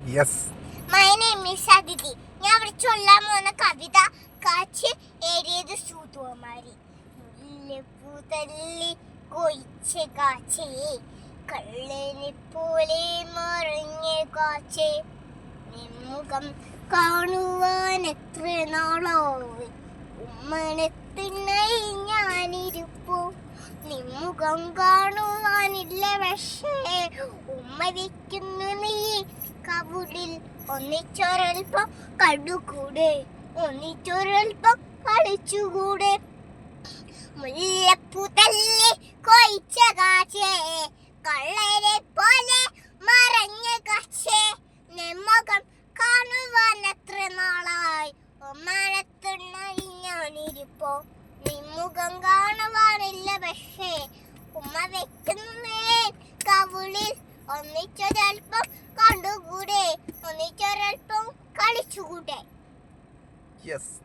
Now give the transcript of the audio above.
Yes my name is Aditi ഞാൻ അവിടെ ചൊല്ലാൻ പോകുന്ന കവിത കാച്ച് ഏരിയത് സൂതുവമാരി. മുല്ലപ്പൂ കൊയിച്ച കാച്ചേ. കള്ളനെ പോലെ മറിഞ്ഞ കാച്ചേ. നിമ്മുഖം കാണുവാൻ എത്ര നാളാവ്? ഉമ്മനത്തിനായി ഞാനിരുപ്പു? നിമ്മുഖം കാണുവാനില്ല പക്ഷേ ഉമ്മ വയ്ക്കുന്നു നീ കബുളിൽ ഒന്നിച്ചൊരൽപ്പം കണ്ടുകൂടെ ഒന്നിച്ചൊരൽപ്പം കളിച്ചുകൂടെ. മുല്ലപ്പൂ തല്ലി കൊയിച്ച കാച്ചേ കള്ളരെ പോലെ മറഞ്ഞ കാച്ചേ നെമ്മകം കാണുവാൻ എത്ര നാളായി. ഒമ്മാനത്തുണ്ണായി ഞാനിരിപ്പോ. നിമ്മുഖം കാണുവാനില്ല പക്ഷേ ഉമ്മ വെക്കുന്നേ കവിളിൽ ഒന്നിച്ചൊരൽപ്പം കണ്ടുകൂടെ? ഒന്നിച്ചൊരൽപ്പം കളിച്ചുകൂടെ? യെസ്